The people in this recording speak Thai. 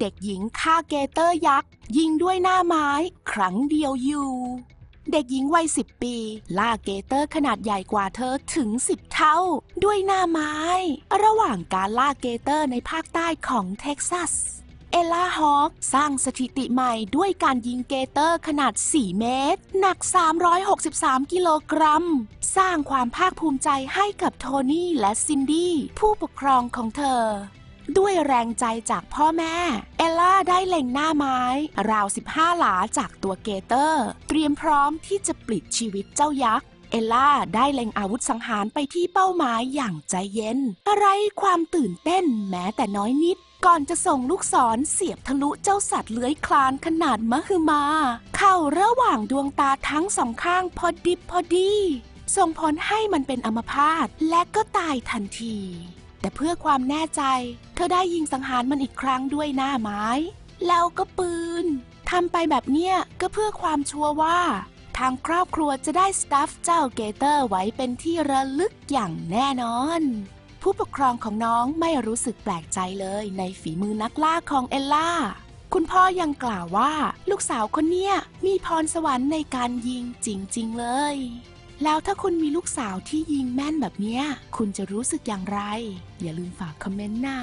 เด็กหญิงฆ่าเกเตอร์ยักษ์ ยิงด้วยหน้าไม้ ครั้งเดียวอยู่ เด็กหญิงวัยสิบปี ล่าเกเตอร์ขนาดใหญ่กว่าเธอถึงสิบเท่า ด้วยหน้าไม้ ระหว่างการล่าเกเตอร์ในภาคใต้ของเท็กซัส เอลล่าฮอคสร้างสถิติใหม่ด้วยการยิงเกเตอร์ขนาด 4 เมตร หนัก 363 กิโลกรัม สร้างความภาคภูมิใจให้กับโทนี่และซินดี้ผู้ปกครองของเธอ ด้วยแรงใจจากพ่อแม่ เอลล่าได้เล็งหน้าไม้ ราว 15 หลาจากตัวเกเตอร์ เตรียมพร้อมที่จะปลิดชีวิตเจ้ายักษ์เอลล่าได้เล็งอาวุธสังหารไปที่เป้าหมายอย่างใจเย็น อะไรความตื่นเต้นแม้แต่น้อยนิด ก่อนจะส่งลูกศรเสียบทะลุเจ้าสัตว์เลื้อยคลานขนาดมหึมา เข้าระหว่างดวงตาทั้งสองข้างพอดิบพอดี ส่งผลให้มันเป็นอัมพาตและก็ตายทันที แต่เพื่อความแน่ใจ เธอได้ยิงสังหารมันอีกครั้งด้วยหน้าไม้ แล้วก็ปืนทำไปแบบเนี้ยก็เพื่อความชัวร์ว่า ทางครอบครัวจะได้สตัฟเจ้าเกเตอร์ไว้เป็นที่ระลึกอย่างแน่นอน ผู้ปกครองของน้องไม่รู้สึกแปลกใจเลยในฝีมือนักล่าของเอลล่า คุณพ่อยังกล่าวว่า ลูกสาวคนเนี้ยมีพรสวรรค์ในการยิงจริง ๆ เลย แล้วถ้าคุณมีลูกสาวที่ยิงแม่นแบบนี้คุณจะรู้สึกอย่างไร อย่าลืมฝากคอมเมนต์นะ